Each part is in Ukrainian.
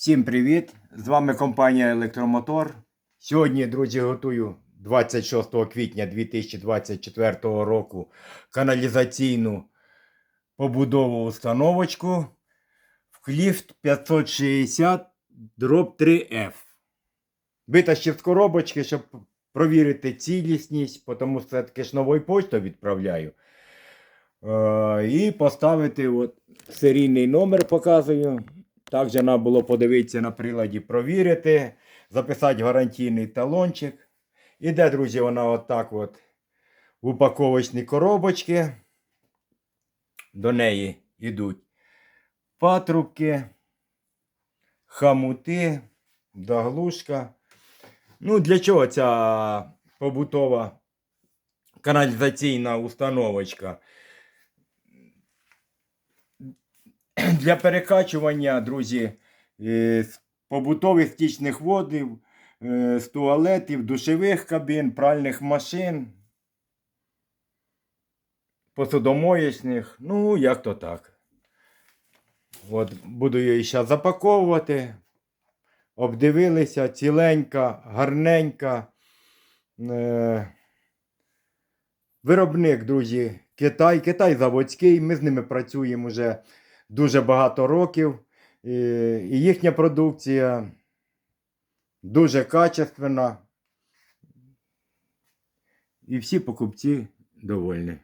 Всім привіт! З вами компанія Електромотор. Сьогодні, друзі, готую 26 квітня 2024 року каналізаційну побудову установочку в кліфт 560 дроб 3F. Витащив з коробочки, щоб провірити цілісність, тому що це таки ж новою поштою відправляю. Е, і поставити от серійний номер показую. Також треба було подивитися на приладі, провірити, записати гарантійний талончик. Іде, друзі, вона отак от в упаковочні коробочки. До неї йдуть патрубки, хамути, заглушка. Ну, для чого ця побутова каналізаційна установочка? Для перекачування, друзі, е, з побутових стічних водів, е, з туалетів, душових кабін, пральних машин, посудомоєчних, ну, як то так. От, буду її зараз запаковувати. Обдивилися, ціленька, гарненька. Е, Виробник, друзі, Китай. Китай заводський. Ми з ними працюємо вже дуже багато років. І, їхня продукція дуже качественна. І всі покупці довольні.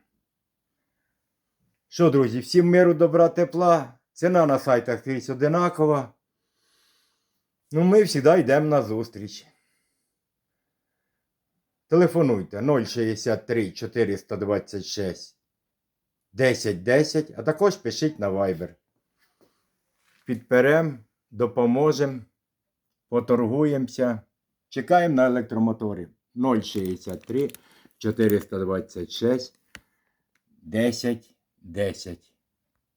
Що, друзі, всім миру, добра, тепла. Ціна на сайтах скрізь одинакова. Ну, ми завжди йдемо на зустріч. Телефонуйте 063 426 1010, а також пишіть на Viber. Підперем, допоможемо, поторгуємося. Чекаємо на електромоторі 063 426 10 10.